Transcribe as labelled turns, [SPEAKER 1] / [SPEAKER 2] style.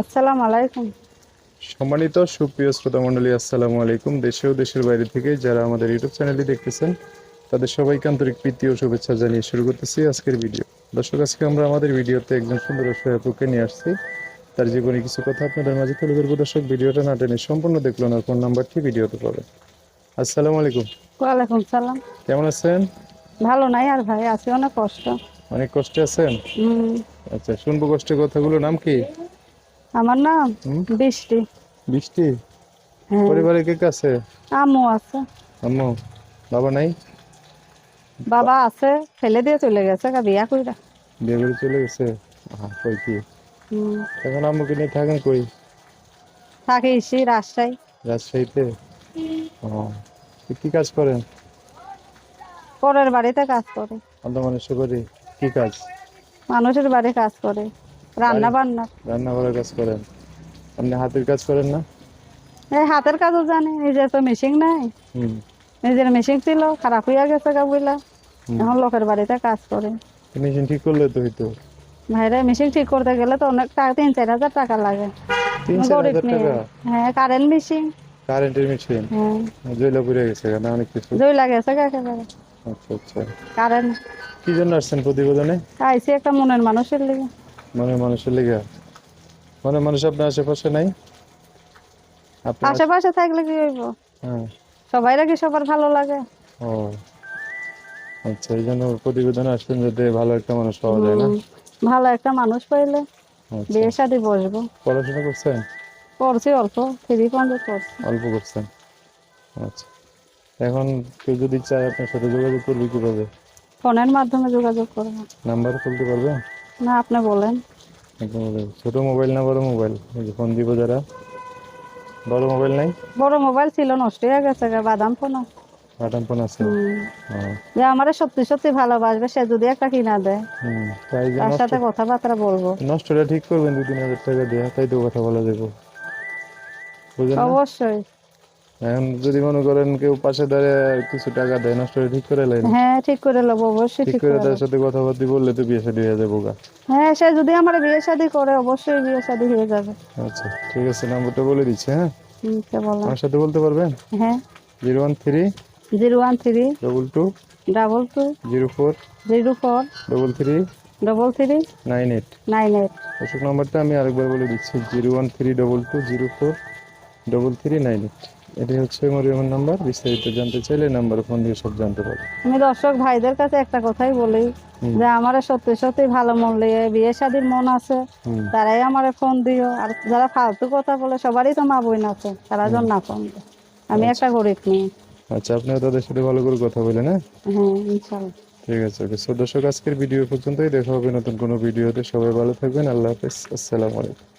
[SPEAKER 1] আসসালামু আলাইকুম।
[SPEAKER 2] সম্মানিত সুপ্রিয় শ্রোতা মণ্ডলী আসসালামু আলাইকুম। দেশে ও দেশের বাইরে থেকে যারা আমাদের ইউটিউব চ্যানেলটি দেখতেছেন তাদের সবাইকে আন্তরিক প্রীতি ও শুভেচ্ছা জানিয়ে শুরু করতেছি আজকের ভিডিও। দর্শক আজকে আমরা আমাদের ভিডিওতে একজন সুন্দর সহায়ককে নিয়ে আসছি। তার জীবনে কিছু কথা আপনাদের মাঝে তুলে ধরবো। দর্শক ভিডিওটা না টেনে সম্পূর্ণ দেখল না ফোন নাম্বারটি ভিডিওতে পাবেন। আসসালামু আলাইকুম।
[SPEAKER 1] ওয়ালাইকুম সালাম।
[SPEAKER 2] কেমন আছেন?
[SPEAKER 1] ভালো নাই আর ভাই আছি অনেক কষ্ট।
[SPEAKER 2] অনেক কষ্টে আছেন? আচ্ছা শুনব কষ্টের কথাগুলো নাম কি?
[SPEAKER 1] আমার নাম বৃষ্টি।
[SPEAKER 2] বৃষ্টি?
[SPEAKER 1] হ্যাঁ।
[SPEAKER 2] পরিবারে কে কে আছে?
[SPEAKER 1] আম্মু আছে।
[SPEAKER 2] আম্মু? বাবা নাই?
[SPEAKER 1] বাবা আছে ফেলে দিয়ে চলে গেছে কা বিয়া কইরা।
[SPEAKER 2] বিয়ে করে চলে গেছে? কই কি? এখন আম্মুকে নিয়ে থাকেন কই?
[SPEAKER 1] থাকে ইসি রাজশাহী।
[SPEAKER 2] রাজশাহীতে? ও কি কাজ করেন?
[SPEAKER 1] পরের বাড়িতে কাজ করে।
[SPEAKER 2] মানুষ করি কি কাজ?
[SPEAKER 1] মানুষের বাড়ি কাজ করে। রান্না বান্না।
[SPEAKER 2] রান্না করার কাজ করেন? আপনি হাতের কাজ করেন না?
[SPEAKER 1] এই হাতের কাজও জানে নিজের তো মেশিন নাই। নিজের মেশিন ছিল খারাপ হইয়া গেছে গা এখন লোকের বাড়িতে কাজ করে।
[SPEAKER 2] মেশিন ঠিক করলে তো হইতো।
[SPEAKER 1] ভাইরা মেশিন ঠিক করতে গেলে তো অনেক টাকা তিন চার হাজার টাকা লাগে। গরিব মেয়ে। হ্যাঁ কারেন্ট মেশিন
[SPEAKER 2] কারেন্টের মেশিন জয়লা গেছে কেন অনেক কিছু?
[SPEAKER 1] দুই লাগেছে গা একেবারে।
[SPEAKER 2] আচ্ছা আচ্ছা।
[SPEAKER 1] কারেন্ট
[SPEAKER 2] কি জন্য আসছেন প্রতিবেদনে?
[SPEAKER 1] আইসি একটা মনের মানুষের লিগে।
[SPEAKER 2] মনে মানুষের লেগে। মনে মানুষ আপনার আশেপাশে নাই?
[SPEAKER 1] আশেপাশে থাকলে কি হইব?
[SPEAKER 2] হ্যাঁ।
[SPEAKER 1] সবাই কি সবার ভালো লাগে।
[SPEAKER 2] ও আচ্ছা এই জন্য প্রতিবেদনে আসছেন যাতে ভালো একটা মানুষ পাওয়া যায় না।
[SPEAKER 1] ভালো একটা মানুষ পাইলে
[SPEAKER 2] আচ্ছা।
[SPEAKER 1] বিয়ে শাদি বসবো।
[SPEAKER 2] পড়াশোনা করছেন?
[SPEAKER 1] পড়ছি অল্প থ্রি পর্যন্ত পড়ছি।
[SPEAKER 2] অল্প করছেন। আচ্ছা। এখন কেউ যদি চায় আপনার সাথে যোগাযোগ করবে কীভাবে?
[SPEAKER 1] ফোনের মাধ্যমে যোগাযোগ করব।
[SPEAKER 2] নাম্বার বলতে পারবেন?
[SPEAKER 1] না আপনি বলেন।
[SPEAKER 2] ছোট মোবাইল না বড় মোবাইল? এই ফোন দিব যারা। বড় মোবাইল নাই?
[SPEAKER 1] বড় মোবাইল ছিল নষ্ট হয়ে গেছে বাদাম ফোন।
[SPEAKER 2] বাটন ফোন আছে?
[SPEAKER 1] যে আমার সত্যি সত্যি ভালোবাসবে সে যদি একটা কিনা দেয়।
[SPEAKER 2] হুম তাই
[SPEAKER 1] তার সাথে কথাবার্তা বলব।
[SPEAKER 2] নষ্টটা ঠিক করবেন দু তিন হাজার টাকা দিয়ে তাই তো কথা বলা যাব।
[SPEAKER 1] অবশ্যই।
[SPEAKER 2] এখন যদি মনে করেন কেউ পাশে দাঁড়িয়ে কিছু টাকা দেয় নষ্টটা ঠিক করে লাইন।
[SPEAKER 1] হ্যাঁ ঠিক করে নেব অবশ্যই
[SPEAKER 2] ঠিক করে
[SPEAKER 1] করে
[SPEAKER 2] তার। সাথে কথাবার্তা বললে তো বিয়ে শাদী হয়ে যাব গা।
[SPEAKER 1] হ্যাঁ সে যদি আমার বিয়ে শাদি করে অবশ্যই বিয়ে শাদি হয়ে যাবে।
[SPEAKER 2] আচ্ছা ঠিক আছে নাম্বারটা বলে দিচ্ছি হ্যাঁ? আমার সাথে বলতে পারবেন?
[SPEAKER 1] হ্যাঁ।
[SPEAKER 2] Zero one three
[SPEAKER 1] zero one three
[SPEAKER 2] double two
[SPEAKER 1] double two
[SPEAKER 2] zero four
[SPEAKER 1] zero four
[SPEAKER 2] double three
[SPEAKER 1] double three
[SPEAKER 2] nine eight.
[SPEAKER 1] Nine eight.
[SPEAKER 2] Ashok নাম্বারটা আমি আরেকবার বলে দিচ্ছি zero one three double two zero four double three nine eight. এটাই হচ্ছে মরিয়মের number বিস্তারিত জানতে চাইলে নাম্বার ফোন দিয়ে সব জানতে পারবে
[SPEAKER 1] আমি দর্শক ভাইদের কাছে একটা কথাই বলি যে আমার সত্যি সত্যি ভালো মন লিয়ে বিয়ে শাদির মন আছে তারাই আমার ফোন দিও। আর যারা ফালতু কথা বলে সবারই তো মা বোন আছে তারা জন না ফোন আমি একটা গরিব
[SPEAKER 2] আচ্ছা আপনিও তাদের সাথে ভালো করে কথা বলেন হ্যাঁ?
[SPEAKER 1] হ্যাঁ
[SPEAKER 2] ঠিক আছে ওকে। সো দর্শক আজকের ভিডিও পর্যন্তই। দেখা হবে নতুন কোনো ভিডিওতে। সবাই ভালো থাকবেন। আল্লাহ হাফেজ। আসসালামু আলাইকুম।